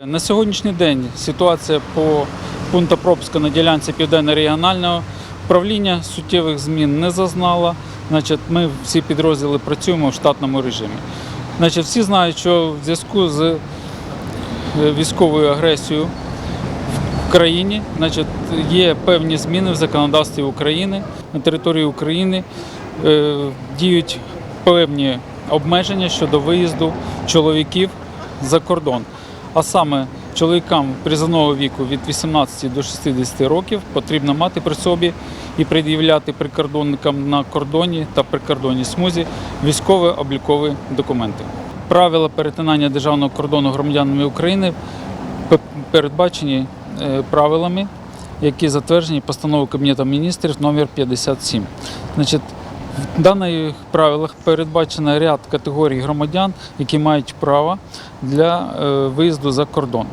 На сьогоднішній день ситуація по пункту пропуску на ділянці південно-регіонального управління суттєвих змін не зазнала. Значить, ми всі підрозділи працюємо в штатному режимі. Значить, всі знають, що в зв'язку з е, військовою агресією в країні значить, є певні зміни в законодавстві України. На території України е, діють певні обмеження щодо виїзду чоловіків за кордон. А саме чоловікам призовного віку від 18 до 60 років потрібно мати при собі і пред'являти прикордонникам на кордоні та прикордонній смузі військово-облікові документи. Правила перетинання державного кордону громадянами України передбачені е, правилами, які затверджені постановою Кабінету міністрів номер 57. Значить, в даних правилах передбачено ряд категорій громадян, які мають право для е, виїзду за кордон.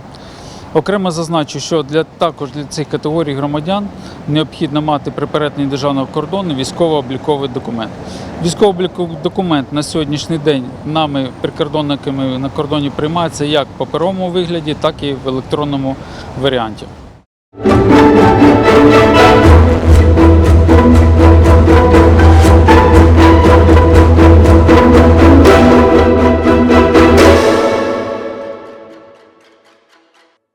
Окремо зазначу, що для також для цих категорій громадян необхідно мати при перетині державного кордону військово-обліковий документ. Військово-обліковий документ на сьогоднішній день нами, прикордонниками на кордоні, приймається як в паперовому вигляді, так і в електронному варіанті.